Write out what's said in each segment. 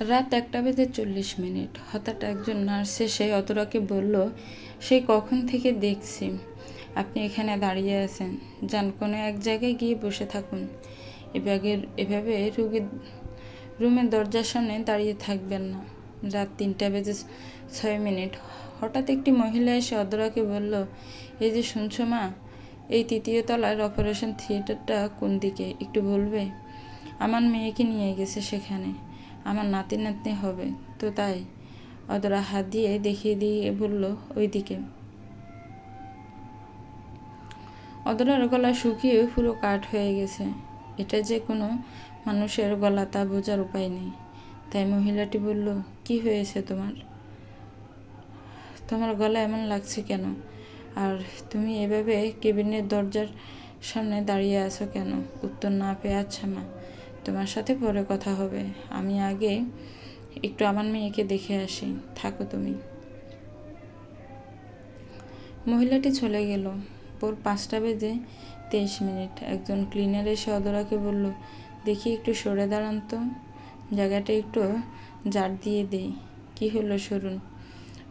রাত একটা বেজে চল্লিশ মিনিট। হঠাৎ একজন নার্স এসে অতরাকে বলল সেই কখন থেকে দেখছি? আপনি এখানে দাঁড়িয়ে আছেন। যান কোনো এক জায়গায় গিয়ে বসে থাকুন। এভাবে এভাবে রুগীর রুমের দরজার সামনে দাঁড়িয়ে থাকবেন না। রাত তিনটা বেজে ছয় মিনিট। হঠাৎ একটি মহিলা এসে অদরাকে বলল, এই যে শুনছো মা, এই তৃতীয় তলার অপারেশন থিয়েটারটা কোন দিকে? একটু বলবে? আমার মেয়েকে নিয়ে গেছে সেখানে। আমার নাতি নাতনি হবে। তো তাই, অদরা হাত দিয়ে দেখিয়ে দিয়ে বলল ওইদিকে। অদরার গলা শুকিয়ে পুরো কাঠ হয়ে গেছে। এটা যে কোনো মানুষের গলা তা বোঝার উপায় নেই। তাই মহিলাটি বলল, কি হয়েছে তোমার? তোমার গলা এমন লাগছে কেন? আর তুমি এভাবে কেবিনের দরজার সামনে দাঁড়িয়ে আছো কেন? উত্তর না পেয়ে আচ্ছা মা তোমার সাথে পরে কথা হবে। আমি আগে একটু আমার মেয়েকে দেখে আসি। থাকো তুমি। মহিলাটি চলে গেল। ভোর পাঁচটা বেজে তেইশ মিনিট। একজন ক্লিনার এসে অদরাকে বলল, দেখি একটু সরে দাঁড়ান তো। জায়গাটা একটু জার দিয়ে দেই। কি হলো সরুন?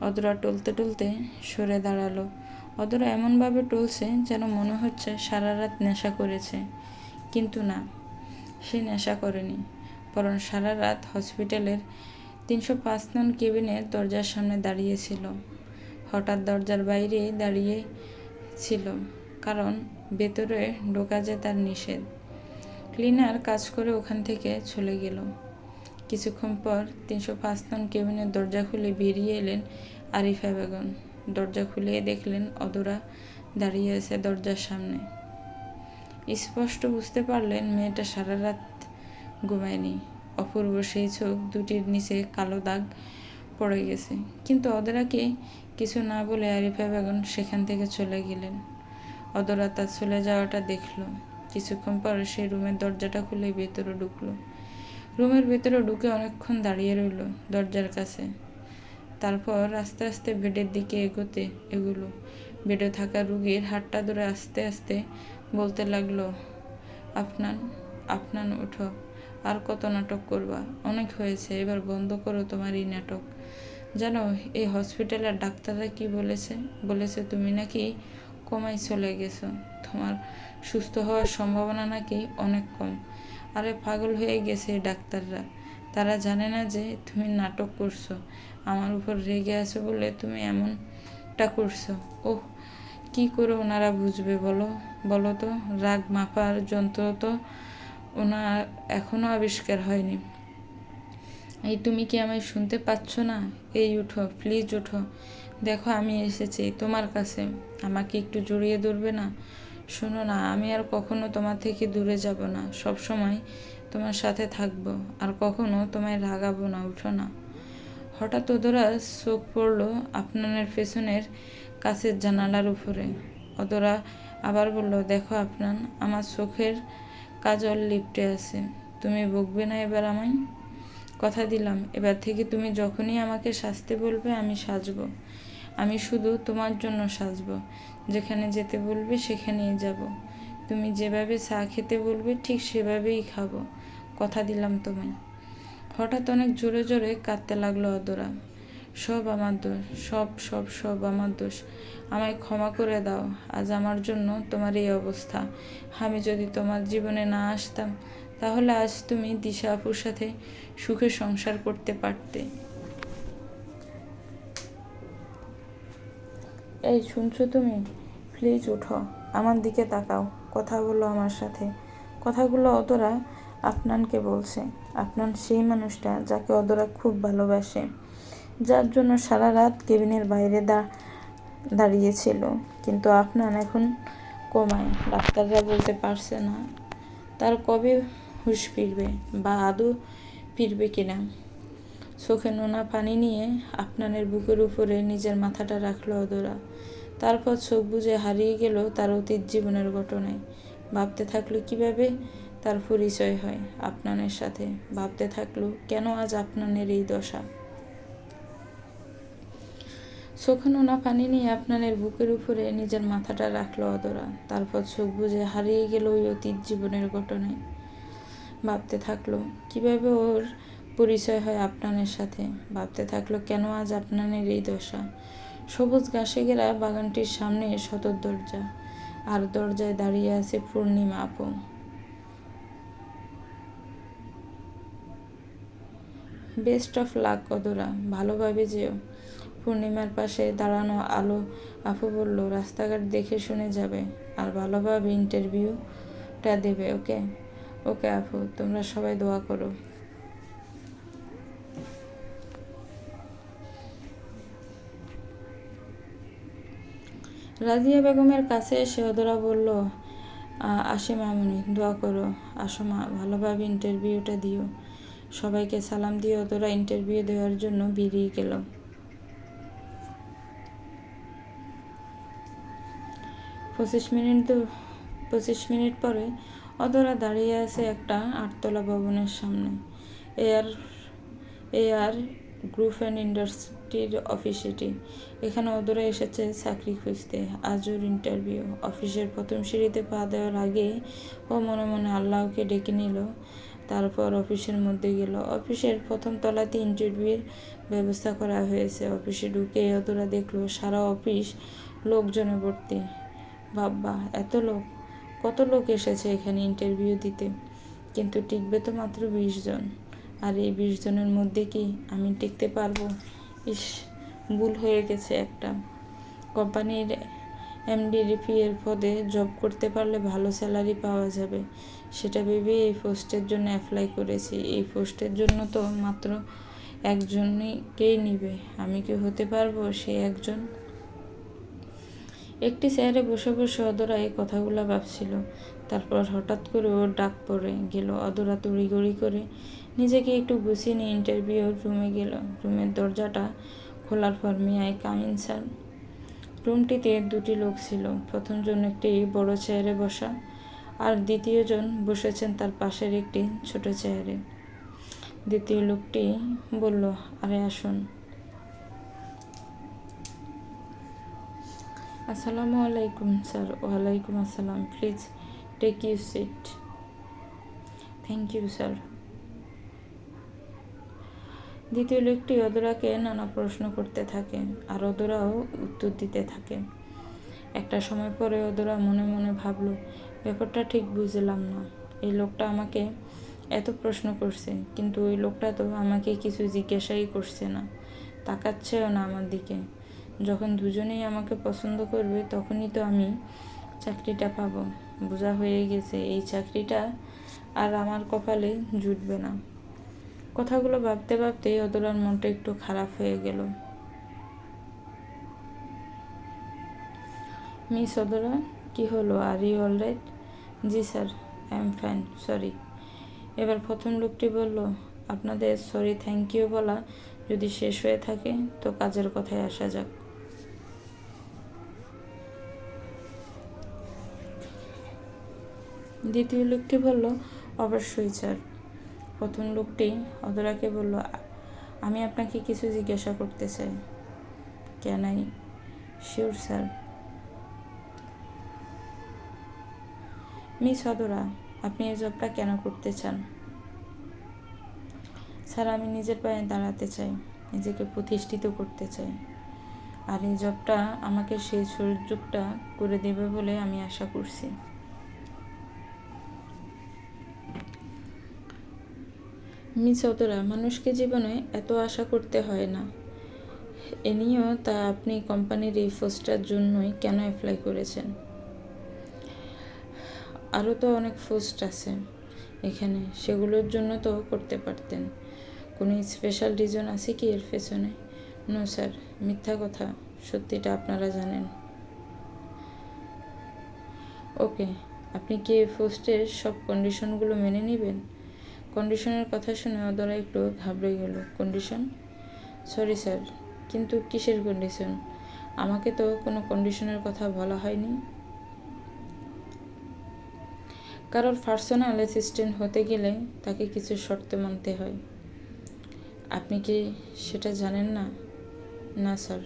অদরা টলতে টলতে সরে দাঁড়াল। অদরা এমনভাবে টলছে যেন মনে হচ্ছে সারা রাত নেশা করেছে। কিন্তু না। সে নেশা করেনি, বরং সারা রাত হসপিটালের তিনশো পাঁচ নন কেবিনের দরজার সামনে দাঁড়িয়েছিল। হঠাৎ দরজার বাইরে দাঁড়িয়ে ছিল কারণ ভেতরে ঢোকা যে তার নিষেধ। ক্লিনার কাজ করে ওখান থেকে চলে গেল। কিছুক্ষণ পর তিনশো পাঁচ নন কেবিনের দরজা খুলে বেরিয়ে এলেন আরিফা বেগম। দরজা খুলে দেখলেন অদরা দাঁড়িয়ে আছে দরজার সামনে। স্পষ্ট বুঝতে পারলেন, মেয়েটা সারা রাত ঘুমায়নি। অপূর্ব সেই চোখ দুটির নিচে কালো দাগ পড়ে গেছে। কিন্তু অদরাকে কিছু না বলে আরিফা বেগম সেখান থেকে চলে গেলেন। অদরা তার চলে যাওয়াটা দেখল। কিছুক্ষণ পর সে রুমের দরজাটা খুলে ভেতরে ঢুকলো। রুমের ভেতরে ঢুকে অনেকক্ষণ দাঁড়িয়ে রইল দরজার কাছে। তারপর আস্তে আস্তে বেডের দিকে এগোতে এগুলো। বেডে থাকা রুগীর হাতটা ধরে আস্তে আস্তে বলতে লাগল, আপনার আপনার উঠো আর কত নাটক করবা? অনেক হয়েছে, এবার বন্ধ করো তোমার এই নাটক। জানো, এই হসপিটালের ডাক্তাররা কি বলেছে? বলেছে তুমি নাকি কমাই চলে গেছো। তোমার সুস্থ হওয়ার সম্ভাবনা নাকি অনেক কম। আরে পাগল হয়ে গেছে ডাক্তাররা। তারা জানে না যে তুমি নাটক করছ। আমার উপর রেগে আছো বলে তুমি এমনটা করছ। ওহ কি করে ওনারা বুঝবে বলো? বলো তো, রাগ মাপার যন্ত্র তো ওনার এখনও আবিষ্কার হয়নি। এই তুমি কি আমায় শুনতে পাচ্ছ না? এই উঠো প্লিজ উঠো। দেখো, আমি এসেছি তোমার কাছে। আমাকে একটু জড়িয়ে ধরবে না? শোনো না, আমি আর কখনো তোমার থেকে দূরে যাব না। সব সময় তোমার সাথে থাকব, আর কখনো তোমায় রাগাবো না, উঠো না। হঠাৎ ওদরা চোখ পড়ল আপনার পেছনের কাছের জানালার উপরে। অদরা আবার বলল, দেখো আপনার আমার চোখের কাজল লিপটে আছে। তুমি বকবে না এবার আমায়? কথা দিলাম, এবার থেকে তুমি যখনই আমাকে সাজতে বলবে, আমি সাজব। আমি শুধু তোমার জন্য সাজব। যেখানে যেতে বলবে, সেখানেই যাব। তুমি যেভাবে চা খেতে বলবে, ঠিক সেভাবেই খাব। কথা দিলাম তোমায়। হঠাৎ অনেক জোরে জোরে কাঁদতে লাগল অদরা। সব আমার দোষ সব সব সব আমার দোষ আমায় ক্ষমা করে দাও, আজ আমার জন্য তোমার এই অবস্থা। আমি যদি তোমার জীবনে না আসতাম, তাহলে আজ তুমি দিশা আপুর সাথে সুখে সংসার করতে পারতে। এই শুনছো তুমি? প্লিজ উঠো, আমার দিকে তাকাও, কথা বলো আমার সাথে। কথাগুলো অতরা আপনানকে বলছে। আপনান সেই মানুষটা যাকে অদরা খুব ভালোবাসে। যার জন্য সারা রাত কেবিনের বাইরে দাঁড়িয়েছিল। কিন্তু আপনার এখন কমায়। ডাক্তাররা বলতে পারছে না তার কবে হুশ ফিরবে বা আদৌ ফিরবে কিনা। চোখে নোনা পানি নিয়ে আপনানের বুকের উপরে নিজের মাথাটা রাখল অদরা। তারপর চোখ বুঝে হারিয়ে গেল তার অতীত জীবনের ঘটনায়। ভাবতে থাকল কীভাবে তার পরিচয় হয় আপনানের সাথে। ভাবতে থাকল, কেন আজ আপনানের এই দশা? চোখে নোনা পানি নিয়ে আপনানের বুকের উপরে নিজের মাথাটা রাখল অদরা তারপর চোখ বুঝে হারিয়ে গেল ওই অতীত জীবনের ঘটনায়। ভাবতে থাকল, কীভাবে ওর পরিচয় হয় আপনানের সাথে? ভাবতে থাকল, কেন আজ আপনানের এই দশা? সবুজ ঘাসে ঘেরা বাগানটির সামনে সদর দরজা, আর দরজায় দাঁড়িয়ে আছে পূর্ণিমা আপু। বেস্ট অফ লাক অদরা ভালোভাবে যেও। পূর্ণিমার পাশে দাঁড়ানো আলো আপু বলল, রাস্তাঘাট দেখে শুনে যাবে আর ভালোভাবে ইন্টারভিউটা দেবে, ওকে? ওকে আপু তোমরা সবাই দোয়া করো। রাজিয়া বেগমের কাছে এসে ওদরা বলল আসে মামুনি, দোয়া করো। আসো মা, ভালোভাবে ইন্টারভিউটা দিও। সবাইকে সালাম দিয়ে ওদরা ইন্টারভিউ দেওয়ার জন্য বেরিয়ে গেল। পঁচিশ মিনিট পঁচিশ মিনিট পরে অদরা দাঁড়িয়ে আছে একটা আটতলা ভবনের সামনে। এয়ার এয়ার গ্রুপ অ্যান্ড ইন্ডাস্ট্রির অফিস এটি। এখানে অদরা এসেছে চাকরি খুঁজতে। আজও ইন্টারভিউ। অফিসের প্রথম সিঁড়িতে পা দেওয়ার আগে ও মনে মনে আল্লাহকে ডেকে নিল। তারপর অফিসের মধ্যে গেল। অফিসের প্রথম তলাতে ইন্টারভিউর ব্যবস্থা করা হয়েছে। অফিসে ঢুকে অদরা দেখল সারা অফিস লোকজনে ভর্তি। বাব্বা এত লোক। কত লোক এসেছে এখানে ইন্টারভিউ দিতে? কিন্তু টিকবে তো মাত্র বিশ জন। আর এই বিশ জনের মধ্যে কি আমি টিকতে পারব? ইস, ভুল হয়ে গেছে একটা। কোম্পানির এমডিরিপি এর পদে জব করতে পারলে ভালো স্যালারি পাওয়া যাবে। সেটা ভেবে এই পোস্টের জন্য অ্যাপ্লাই করেছি। এই পোস্টের জন্য তো মাত্র একজনকেই নিবে। আমি কি হতে পারব? সে একজন একটি চেয়ারে বসে বসে অদরা এই কথাগুলো ভাবছিল। তারপর হঠাৎ করে ওর ডাক পড়ে, গেল অদরা তড়িগড়ি করে নিজেকে একটু গুছিয়ে নিয়ে ইন্টারভিউ রুমে গেল। রুমের দরজাটা খোলার পর মিয়াই, কামিন স্যার। রুমটিতে দুটি লোক ছিল। প্রথমজন একটি বড় চেয়ারে বসা আর দ্বিতীয়জন বসেছেন তার পাশের একটি ছোট চেয়ারে। দ্বিতীয় লোকটি বলল, আরে আসুন। আসসালামু আলাইকুম, স্যার। ওয়ালাইকুম আসসালাম। Please take you seat thank you sir দ্বিতীয় লোকটি অদরাকে নানা প্রশ্ন করতে থাকে, আর অদরাও উত্তর দিতে থাকে। একটা সময় পরে অদরা মনে মনে ভাবলো, ব্যাপারটা ঠিক বুঝলাম না। এই লোকটা আমাকে এত প্রশ্ন করছে, কিন্তু ওই লোকটা তো আমাকে কিছু জিজ্ঞাসাই করছে না। তাকাচ্ছেও না আমার দিকে। যখন দুজনেই আমাকে পছন্দ করবে, তখনই তো আমি চাকরিটা পাবো। বোঝা হয়ে গেছে, এই চাকরিটা আর আমার কপালে জুটবে না। কথাগুলো ভাবতে ভাবতেই অদলার মনটা একটু খারাপ হয়ে গেল। মিস অদলা কি হলো? Are you all right? G sir, I am fine, sorry. এবার প্রথম লোকটি বলল, আপনাদের সরি, থ্যাংক ইউ বলা যদি শেষ হয়ে থাকে, তো কাজের কথায় আসা যাক। দ্বিতীয় লোকটি বলল, অবশ্যই, স্যার। প্রথম লোকটি অদরাকে বলল, আমি আপনাকে কিছু জিজ্ঞাসা করতে চাই। কেনাই শিওর, স্যার। মিস অদরা আপনি এই জবটা কেন করতে চান? স্যার, আমি নিজের পায়ে দাঁড়াতে চাই, নিজেকে প্রতিষ্ঠিত করতে চাই। আর এই জবটা আমাকে সেই সুযোগটা করে দেবে বলে আমি আশা করছি। মিস অতরা মানুষকে জীবনে এত আশা করতে হয় না। এ নিয়েও তা আপনি কোম্পানির এই পোস্টটার জন্যই কেন অ্যাপ্লাই করেছেন? আরও তো অনেক পোস্ট আছে এখানে, সেগুলোর জন্য তো করতে পারতেন। কোনো স্পেশাল রিজন আছে কি এর পেছনে? নো স্যার মিথ্যা কথা, সত্যিটা আপনারা জানেন। ওকে আপনি কি এই পোস্টের সব কন্ডিশনগুলো মেনে নেবেন? কন্ডিশনের কথা শুনে অদরা একটু ঘাবড়ে গেল। কন্ডিশন সরি স্যার কিন্তু কিসের কন্ডিশন আমাকে তো কোনো কন্ডিশনের কথা বলা হয়নি। কারোর পার্সোনাল অ্যাসিস্ট্যান্ট হতে গেলে তাকে কিছু শর্ত মানতে হয়। আপনি কি সেটা জানেন না? না স্যার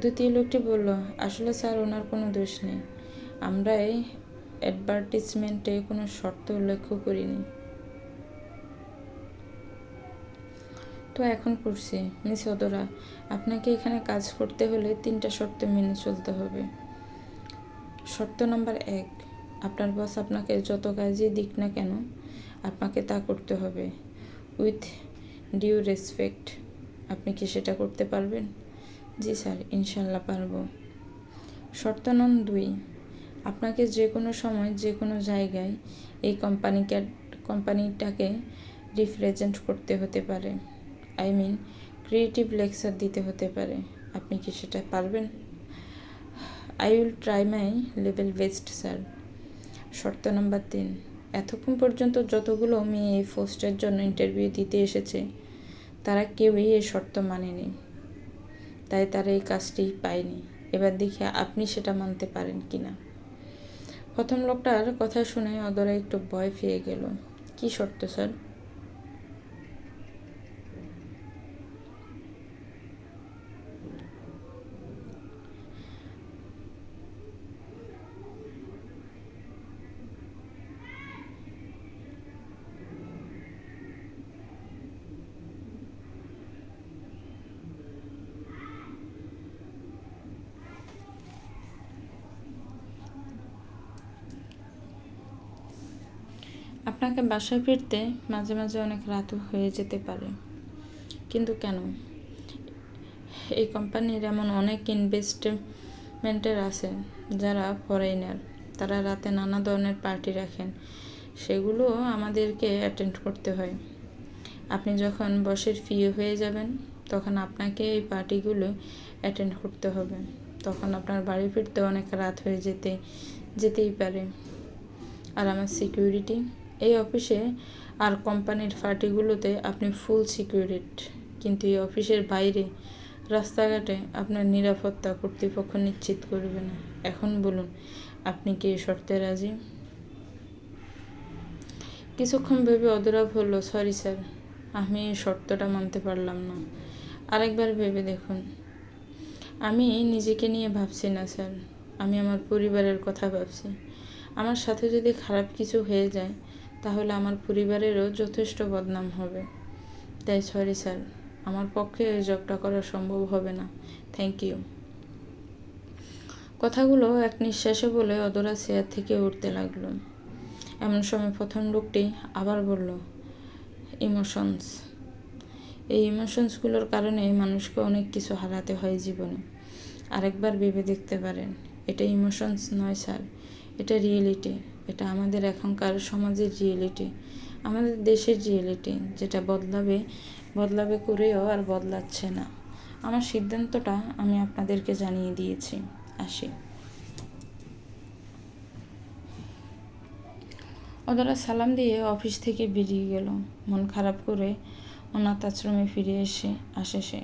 দ্বিতীয় লোকটি বলল, আসলে স্যার ওনার কোনো দোষ নেই। আমরা এই অ্যাডভার্টিজমেন্টে কোনো শর্ত উল্লেখ করিনি। তো এখন করছি। মিস অদরা, আপনাকে এখানে কাজ করতে হলে তিনটা শর্ত মেনে চলতে হবে। শর্ত নাম্বার এক, আপনার বস আপনাকে যত কাজই দিক না কেন, আপনাকে তা করতে হবে। উইথ ডিউ রেসপেক্ট, আপনি কি সেটা করতে পারবেন? জি স্যার ইনশাল্লাহ পারব। শর্ত নং দুই আপনাকে যে কোনো সময়, যে কোনো জায়গায় এই কোম্পানিকে, কোম্পানিটাকে রিপ্রেজেন্ট করতে হতে পারে। আই মিন ক্রিয়েটিভ লেকচার দিতে হতে পারে। আপনি কি সেটা পারবেন? I will try my level best sir শর্ত নম্বর তিন, এতক্ষণ পর্যন্ত যতগুলো মেয়ে এই পোস্টের জন্য ইন্টারভিউ দিতে এসেছে, তারা কেউই এই শর্ত মানেনি। তাই তারা এই কাজটি পায়নি। এবার দেখি আপনি সেটা মানতে পারেন কি না প্রথম লোকটার কথা শুনে অদরা একটু ভয় পেয়ে গেল। কি শর্ত স্যার? আপনাকে বাসায় ফিরতে মাঝে মাঝে অনেক রাতও হয়ে যেতে পারে। কিন্তু কেন? এই কোম্পানির এমন অনেক ইনভেস্টমেন্টের আছে যারা ফরেনার তারা রাতে নানা ধরনের পার্টি রাখেন। সেগুলো আমাদেরকে অ্যাটেন্ড করতে হয়। আপনি যখন বসের ফি হয়ে যাবেন, তখন আপনাকে এই পার্টিগুলো অ্যাটেন্ড করতে হবে। তখন আপনার বাড়ি ফিরতে অনেক রাত হয়ে যেতে, যেতেই পারে। আর আমার সিকিউরিটি এই অফিসে আর কোম্পানির পার্টিগুলোতে আপনি ফুল সিকিউরিট কিন্তু এই অফিসের বাইরে রাস্তাঘাটে আপনার নিরাপত্তা কর্তৃপক্ষ নিশ্চিত করবে না। এখন বলুন, আপনি কি এই শর্তে রাজি? কিছুক্ষণ ভেবে অদরাব হলো সরি স্যার আমি এই শর্তটা মানতে পারলাম না। আরেকবার ভেবে দেখুন, আমি নিজেকে নিয়ে ভাবছি না স্যার আমি আমার পরিবারের কথা ভাবছি। আমার সাথে যদি খারাপ কিছু হয়ে যায় তাহলে আমার পরিবারেরও যথেষ্ট বদনাম হবে। তাই সরি স্যার, আমার পক্ষে এই জবটা করা সম্ভব হবে না। Thank you. কথাগুলো এক নিঃশ্বাসে বলে অদরা চেয়ার থেকে উঠতে লাগল। এমন সময় প্রথম লোকটি আবার বলল, ইমোশনস। এই ইমোশনসগুলোর কারণে মানুষকে অনেক কিছু হারাতে হয় জীবনে। আরেকবার ভেবে দেখতে পারেন, এটা ইমোশনস নয় স্যার, এটা রিয়েলিটি। এটা আমাদের এখনকার সমাজের রিয়েলিটি আমাদের দেশের রিয়েলিটি যেটা বদলাবে বদলাবে করেও আর বদলাচ্ছে না। আমার সিদ্ধান্তটা আমি আপনাদেরকে জানিয়ে দিয়েছি। আসি। ওদেরা সালাম দিয়ে অফিস থেকে বেরিয়ে গেল। মন খারাপ করে অনাথ আশ্রমে ফিরে এসে, আসে সে।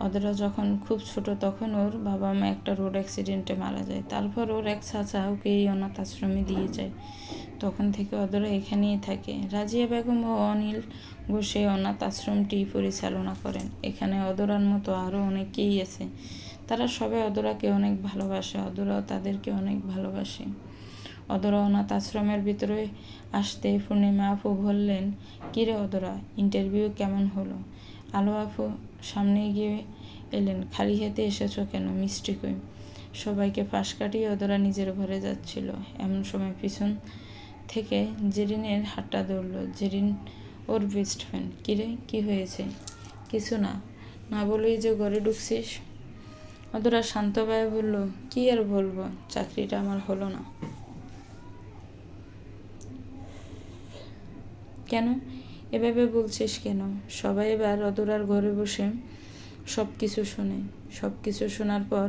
ওদেরা যখন খুব ছোট, তখন ওর বাবা মা একটা রোড অ্যাক্সিডেন্টে মারা যায়। তারপর ওর এক চাচা ওকে এই অনাথ আশ্রমে দিয়ে যায়। তখন থেকে ওদেরা এখানেই থাকে। রাজিয়া বেগম ও অনিল ঘোষে অনাথ আশ্রমটি পরিচালনা করেন। এখানে অদরার মতো আরও অনেকেই আছে। তারা সবাই অদরাকে অনেক ভালোবাসে, অদরাও তাদেরকে অনেক ভালোবাসে। অদরা অনাথ আশ্রমের ভিতরে আসতে পূর্ণিমা আপু বললেন, কিরে অদরা ইন্টারভিউ কেমন হলো? আলো আপু সামনে গিয়ে এলেন, খালি হাতে এসেছ কেন, মিষ্টি কই? সবাইকে পাশ কাটিয়ে অদরা নিজের ঘরে যাচ্ছিল। এমন সময় পিছন থেকে জেরিনের হাতটা ধরল। জেরিন, ওর বেস্ট ফ্রেন্ড কিরে কি হয়েছে? কিছু না না বলেই যে ঘরে ঢুকছিস? অদরা শান্ত ভাই বলল, কি আর বলব, চাকরিটা আমার হলো না। কেন? এভাবে বলছিস কেন? সবাই এবার অদরার ঘরে বসে সব কিছু শোনে। সব কিছু শোনার পর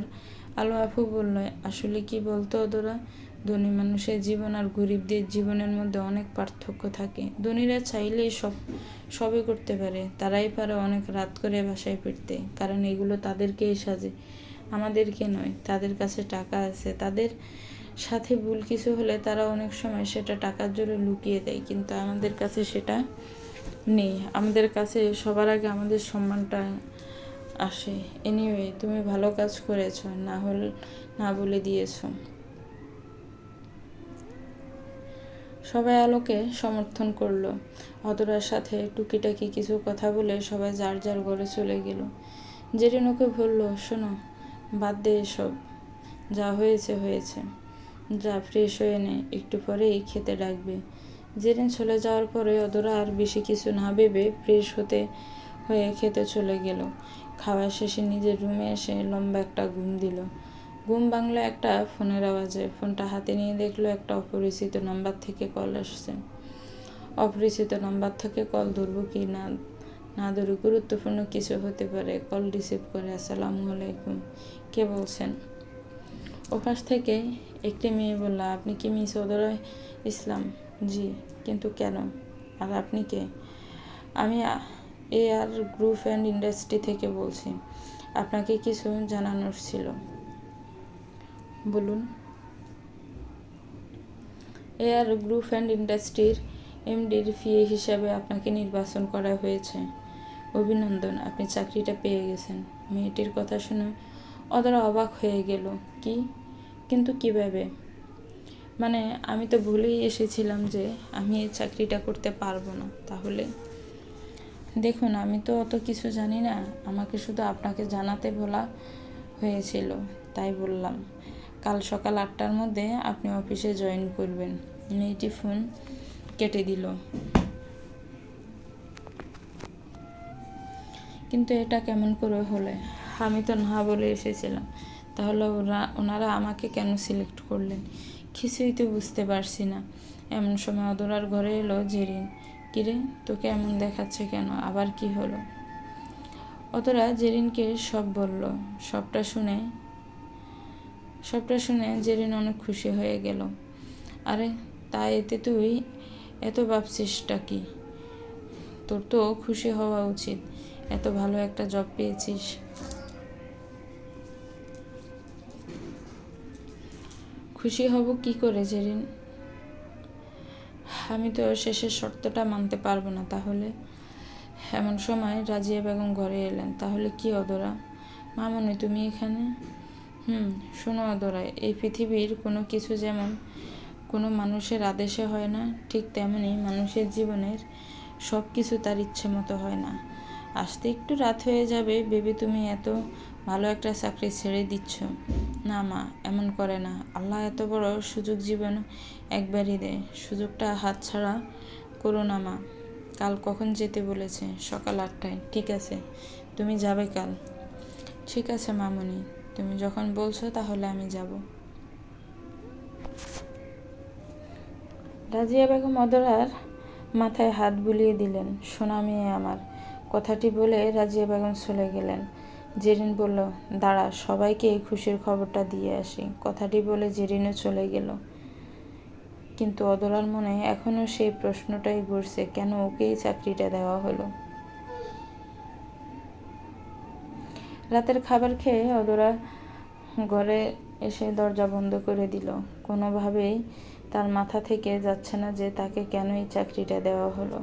আলো আফু বলল, আসলে কি বলতো অদরা? ধনী মানুষের জীবন আর গরিবদের জীবনের মধ্যে অনেক পার্থক্য থাকে। ধনীরা চাইলে সব, সবই করতে পারে। তারাই পারে অনেক রাত করে বাসায় ফিরতে। কারণ এগুলো তাদেরকেই সাজে, আমাদেরকে নয়। তাদের কাছে টাকা আছে। তাদের সাথে ভুল কিছু হলে তারা অনেক সময় সেটা টাকার জোরে লুকিয়ে দেয়। কিন্তু আমাদের কাছে সেটা নেই। আমাদের কাছে সবার আগে আমাদের সম্মানটা আসে। এনিওয়ে তুমি ভালো কাজ করেছ, না হল, না বলে দিয়েছ। সবাই আলোকে সমর্থন করল। অতরার সাথে টুকিটাকি কিছু কথা বলে সবাই যার যার ঘরে চলে গেল। জেরিন ওকে বলল, শোনো, বাদ দে এসব। যা হয়েছে হয়েছে। যা ফ্রেশ হয়ে নে, একটু পরেই খেতে ডাকবে। জেরিন চলে যাওয়ার পরে অদরা আর বেশি কিছু না ভেবে ফ্রেশ হতে হয়ে খেতে চলে গেল। খাওয়া শেষে নিজের রুমে এসে লম্বা একটা ঘুম দিল। ঘুম বাংলো একটা ফোনের আওয়াজে। ফোনটা হাতে নিয়ে দেখল একটা অপরিচিত নাম্বার থেকে কল আসছে। অপরিচিত নাম্বার থেকে কল ধরবো কি না না ধরে গুরুত্বপূর্ণ কিছু হতে পারে। কল রিসিভ করে, আসসালামু আলাইকুম, কে বলছেন? ওপাশ থেকে একটি মেয়ে বলল, আপনি কি মিস ওদরা ইসলাম? জি, কিন্তু কেন? আর আপনি কে? আমি A R group and industry থেকে বলছি। আপনাকে কিছু জানানোর ছিল। বলুন। এ আর গ্রুপ অ্যান্ড ইন্ডাস্ট্রির এমডির ফিএ হিসাবে আপনাকে নির্বাচন করা হয়েছে। অভিনন্দন, আপনি চাকরিটা পেয়ে গেছেন। মেয়েটির কথা শুনে ওদের অবাক হয়ে গেল। কি? কিন্তু কীভাবে? মানে আমি তো ভুলেই এসেছিলাম যে আমি এই চাকরিটা করতে পারব না, তাহলে। দেখুন, আমি তো অত কিছু জানি না, আমাকে শুধু আপনাকে জানাতে বলা হয়েছিল, তাই বললাম। কাল সকাল আটটার মধ্যে আপনি অফিসে জয়েন করবেন। মেয়েটি ফোন কেটে দিল। কিন্তু এটা কেমন করে হলে? আমি তো না বলে এসেছিলাম। তাহলে ওরা, ওনারা আমাকে কেন সিলেক্ট করলেন? কিছুই তো বুঝতে পারছি না। এমন সময় অদরার ঘরে এলো জেরিন। কিরে, তোকে এমন দেখাচ্ছে কেন? আবার কি হলো? অতরা জেরিনকে সব বলল। সবটা শুনে সবটা শুনে জেরিন অনেক খুশি হয়ে গেল। আরে, তা এতে তুই এত ভাবছিসটা কি? তোর তো খুশি হওয়া উচিত। এত ভালো একটা জব পেয়েছিস। খুশি হব কি করে, জেরিন? আমি তো শেষের শর্তটা মানতে পারব না, তাহলে? এমন সময় রাজিয়া বেগম ঘরে এলেন। তাহলে কি অদরা? মামনি, তুমি এখানে? হুম, শোনো অদরা, এই পৃথিবীর কোনো কিছু যেমন কোনো মানুষের আদেশে হয় না, ঠিক তেমনি মানুষের জীবনের সব কিছু তার ইচ্ছে মতো হয় না। আসতে একটু রাত হয়ে যাবে ভেবে তুমি এত ভালো একটা চাকরি ছেড়ে দিচ্ছ। না মা, এমন করে না। আল্লাহ এত বড় সুযোগ জীবন একবারই দেয়। সুযোগটা হাতছাড়া করো না মা। কাল কখন যেতে বলেছে? সকাল আটটায়। ঠিক আছে। তুমি যাবে কাল। ঠিক আছে মামনি। তুমি যখন বলছো তাহলে আমি যাব। রাজিয়া বেগম অদরার মাথায় হাত বুলিয়ে দিলেন। সোনা মেয়ে আমার। কথাটি বলে রাজিয়া বেগম চলে গেলেন। জেরিন বলল, দাঁড়া, সবাইকে এই খুশির খবরটা দিয়ে আসি। কথাটি বলে জেরিনও চলে গেল। কিন্তু অদলার মনে এখনও সেই প্রশ্নটাই ঘুরছে, কেন ওকেই চাকরিটা দেওয়া হলো? রাতের খাবার খেয়ে অদরা ঘরে এসে দরজা বন্ধ করে দিল। কোনোভাবেই তার মাথা থেকে যাচ্ছে না যে তাকে কেন এই চাকরিটা দেওয়া হলো।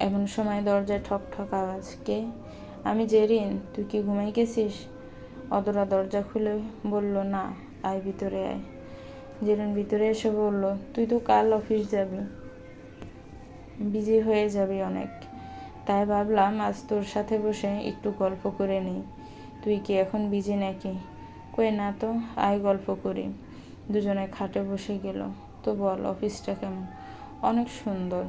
এমন সময় দরজায় ঠক ঠক আওয়াজ, কে? আমি জেরিন, তুই কি ঘুমাই গেছিস? অদরা দরজা খুলে বলল, না, আয় ভিতরে আয়। জেরিন ভিতরে এসে বলল, তুই তো কাল অফিস যাবি। বিজি হয়ে যাবি অনেক। তাই ভাবলাম, আজ তোর সাথে বসে একটু গল্প করে নিই। তুই কি এখন বিজি নাকি? কই না তো, আয় গল্প করি। দুজনে খাটে বসে গেল। তো বল, অফিসটা কেমন? অনেক সুন্দর।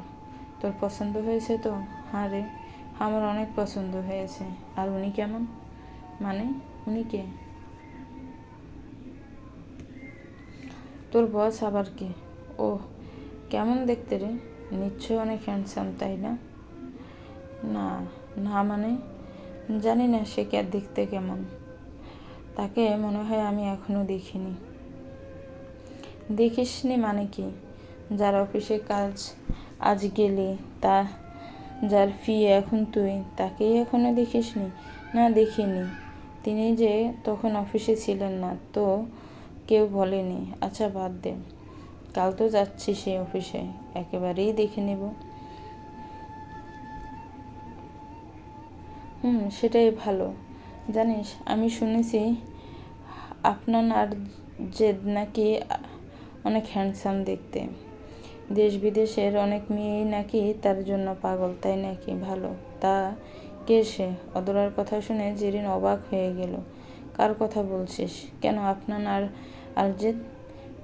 তোর পছন্দ হয়েছে তো? হ্যাঁ রে। আমার অনেক পছন্দ হয়েছে। আর উনি কেমন? মানে উনি কে? তোর বস আবার কে? ও কেমন দেখতে রে? নিশ্চয় অনেক হ্যান্ডসাম তাই না? না না মানে? জানি না সে কে দেখতে কেমন। তাকে মনে হয় আমি এখনও দেখিনি। দেখিসনি মানে কি? যার অফিসে কাজ আজ গেলে তা যার ফি এখন তুই? তাকেই এখনও দেখিসনি? না, দেখিনি। তিনি যে তখন অফিসে ছিলেন না, তো কেউ বলেনি। আচ্ছা বাদ দে। কাল তো যাচ্ছি সেই অফিসে। একেবারেই দেখে নেব। হুম, সেটাই ভালো। জানিস, আমি শুনেছি আপনার আর জেদ নাকি অনেক হ্যান্ডসাম দেখতে। দেশ বিদেশের অনেক মেয়েই নাকি তার জন্য পাগল, তাই নাকি? ভালো। তা কে সে? অদরার কথা শুনে জেরিন অবাক হয়ে গেল। কার কথা বলছিস? কেন আফনান আর আরজেদ?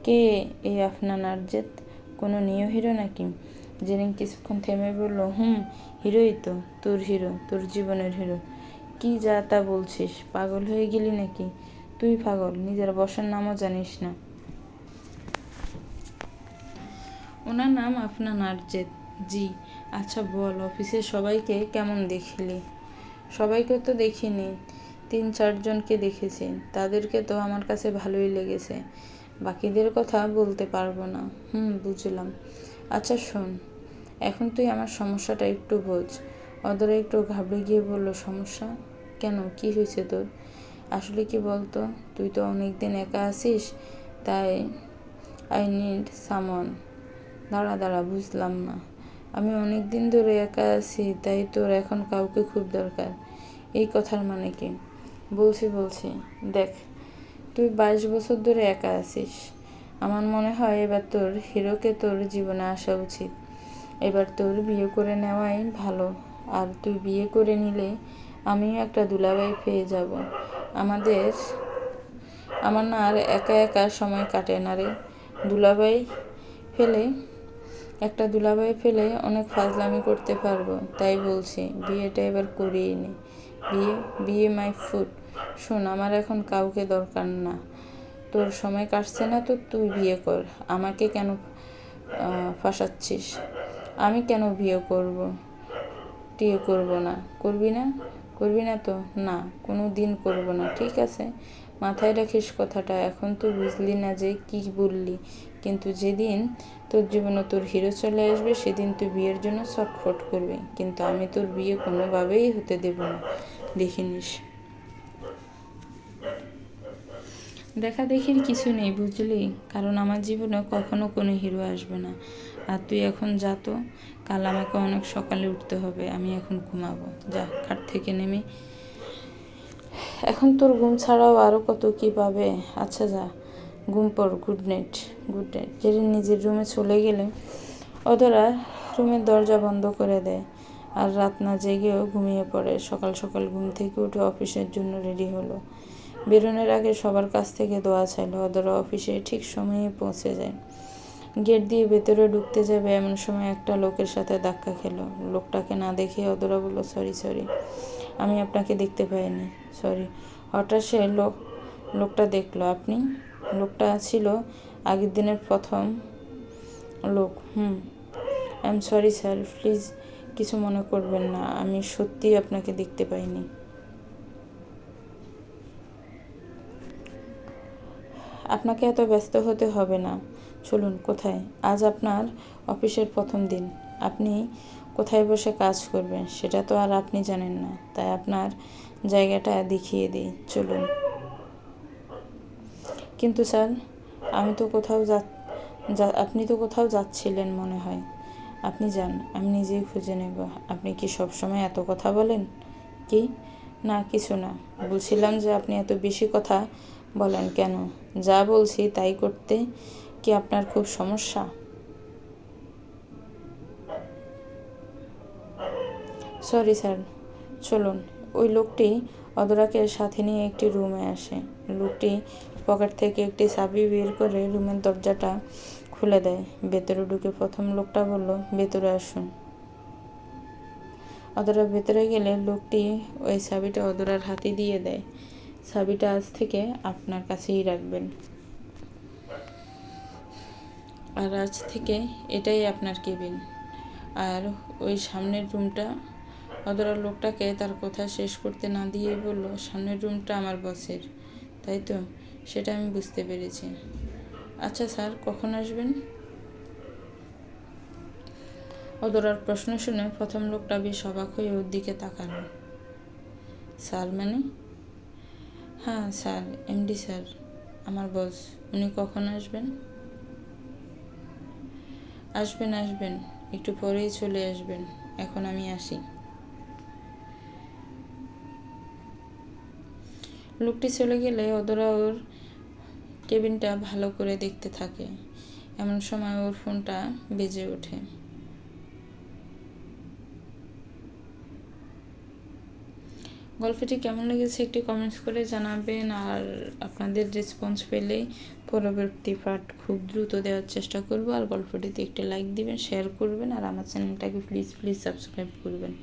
কে এই আফনান আরজেদ? কোনো নিয় হিরো নাকি? জেরিন কিছুক্ষণ থেমে বলল, হুম, হিরোই তো, তোর হিরো, তোর জীবনের হিরো। কি যা তা বলছিস? পাগল হয়ে গেলি নাকি? তুই পাগল, নিজের বসার নামও জানিস না। ওনার নাম আফনান আরজেদ। জি আচ্ছা বল, অফিসের সবাইকে কেমন দেখলি? সবাইকে তো দেখিনি, তিন চারজনকে দেখেছি। তাদেরকে তো আমার কাছে ভালোই লেগেছে। বাকিদের কথা বলতে পারব না। হুম, বুঝলাম। আচ্ছা শোন, এখন তুই আমার সমস্যাটা একটু বোঝ। অদরা একটু ঘাবড়ে গিয়ে বলল, সমস্যা? কেন? কি হয়েছে তোর? আসলে কি বলতো? তুই তো অনেক দিন একা আছিস, তাই আই নিড সামন দাঁড়া দাঁড়া, বুঝলাম না। আমি অনেক দিন ধরে একা আছি, তাই তোর এখন কাউকে খুব দরকার। এই কথার মানে কি? বলছি বলছি। দেখ, তুই বাইশ বছর ধরে একা আছিস। আমার মনে হয় এবার তোর হিরোকে তোর জীবনে আসা উচিত। এবার তোর বিয়ে করে নেওয়াই ভালো। আর তুই বিয়ে করে নিলে আমিও একটা দুলাভাই পেয়ে যাব। আমাদের, আমার না আর একা একা সময় কাটে না রে। দুলাভাই ফেলে একটা দুলাভাই ফেলে অনেক ফাজলামি করতে পারব, তাই বলছি, বিয়েটা এবার করিয়ে নি। বিয়ে বিয়ে মাই ফুড শোন, আমার এখন কাউকে দরকার না। তোর সময় কাটছে না তো তুই বিয়ে কর। আমাকে কেন ফাঁসাচ্ছিস? আমি কেন বিয়ে করব? টিয়ে করব না। করবি না? করবি না তো? না, কোনো দিন করব না, ঠিক আছে? মাথায় রাখিস কথাটা। এখন তো বুঝলি না যে কি বললি। কিন্তু যেদিন তোর জীবনে তোর হিরো চলে আসবে, সেদিন তুই বিয়ের জন্য ছটফট করবি। কিন্তু আমি তোর বিয়ে কোনোভাবেই হতে দেব না দেখে নিস দেখা দেখির কিছু নেই, বুঝলি? কারণ আমার জীবনে কখনো কোনো হিরো আসবে না। আর তুই এখন যা তো, কাল আমাকে অনেক সকালে উঠতে হবে, আমি এখন ঘুমাবো। যা, খাট থেকে নেমে। এখন তোর ঘুম ছাড়াও আরও কত কী পাবে? আচ্ছা যা। ঘুম পর good night good night Jerin নিজের রুমে চলে গেলে, অধরা রুমের দরজা বন্ধ করে দেয় আর রাত না জেগেও ঘুমিয়ে পড়ে। সকাল সকাল ঘুম থেকে উঠে অফিসের জন্য রেডি হলো। বেরোনোর আগে সবার কাছ থেকে দোয়া চাইল। অদরা অফিসে ঠিক সময়ে পৌঁছে যায়। গেট দিয়ে ভেতরে ঢুকতে যাবে এমন সময় একটা লোকের সাথে ধাক্কা খেলো। লোকটাকে না দেখে অদরা বলল সরি সরি আমি আপনাকে দেখতে পাইনি। সরি হঠাৎ সে লোক, লোকটা দেখল, আপনি লোকটা ছিল আগের দিনের প্রথম লোক, হুম। I am sorry sir please কিছু মনে করবেন না, আমি সত্যিই আপনাকে দেখতে পাইনি। আপনাকে এত ব্যস্ত হতে হবে না। চলুন, কোথায়? আজ আপনার অফিসের প্রথম দিন। আপনি কোথায় বসে কাজ করবেন, সেটা তো আর আপনি জানেন না, তাই আপনার জায়গাটা দেখিয়ে দিই। চলুন। কিন্তু স্যার, আমি তো কোথাও যা আপনি তো কোথাও যাচ্ছিলেন মনে হয়। আপনি যান, আমি নিজেই খুঁজে নেব। আপনি কি সব সময় এত কথা বলেন? কি? না, কিছু না। বলছিলাম যে আপনি এত বেশি কথা বলেন কেন? যা বলছি তাই করতে কি আপনার খুব সমস্যা? সরি স্যার, চলুন। ওই লোকটি অদরাকে সাথে নিয়ে একটি রুমে আসে। লোকটি পকেট থেকে একটি চাবি বের করে রুমের দরজাটা খুলে দেয়। ভেতরে ঢুকে প্রথম লোকটা বলল, ভেতরে আসুন। অদরা ভেতরে গেলে লোকটি ওই চাবিটা অদরার হাতে দিয়ে দেয়। চাবিটা আজ থেকে আপনার কাছেই রাখবেন। আর আজ থেকে এটাই আপনার কেবিন। আর ওই সামনের রুমটা, অদরা লোকটাকে তার কথা শেষ করতে না দিয়ে বলল, সামনের রুমটা আমার বসের। তাই তো? সেটা আমি বুঝতে পেরেছি। আচ্ছা স্যার, কখন আসবেন? অদরার প্রশ্ন শুনে প্রথম লোকটা বেশ অবাক হয়ে ওর দিকে তাকালো। স্যার মানে? হ্যাঁ স্যার, এমডি স্যার, আমার বস। উনি কখন আসবেন? আসবেন আসবেন, একটু পরেই চলে আসবেন, এখন আমি আসি। লোকটি চলে গেলে অদরা ওর কেবিনটা ভালো করে দেখতে থাকে। এমন সময় ওর ফোনটা বেজে ওঠে। গল্পটি কেমন লেগেছে একটি কমেন্টস করে জানাবেন আর আপনাদের রেসপন্স পেলেই পরবর্তী পার্ট খুব দ্রুত দেওয়ার চেষ্টা করব। আর গল্পটিতে একটি লাইক দিবেন শেয়ার করবেন আর আমার চ্যানেলটাকে প্লিজ প্লিজ সাবস্ক্রাইব করবেন।